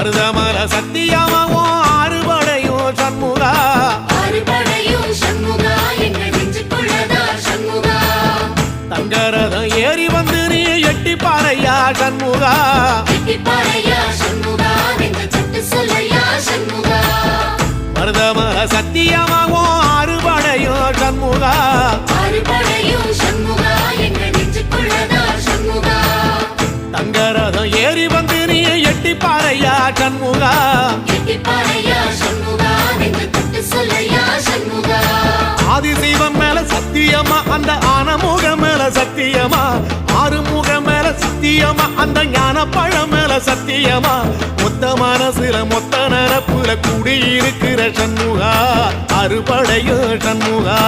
மருதமல சத்தியமாவும் அறுபடையும் சண்முகா. தங்கரதம் ஏறி வந்து நீ எட்டி பாறையா சண்முகா. மருதமல எங்கள் நெஞ்சுக்குள்ளதா சண்முகா. தங்கரதம் ஏறி வந்து நீ எட்டி பாறையா சத்தியமா? அந்த ஆனமுக மேல சத்தியமா? ஆறுமுக மேல சத்தியமா? அந்த ஞான பழம் மேல சத்தியமா? மொத்த மனசுல மொத்த நரப்புல குடியிருக்கிற சண்முகா அறுபடையோ சண்முகா.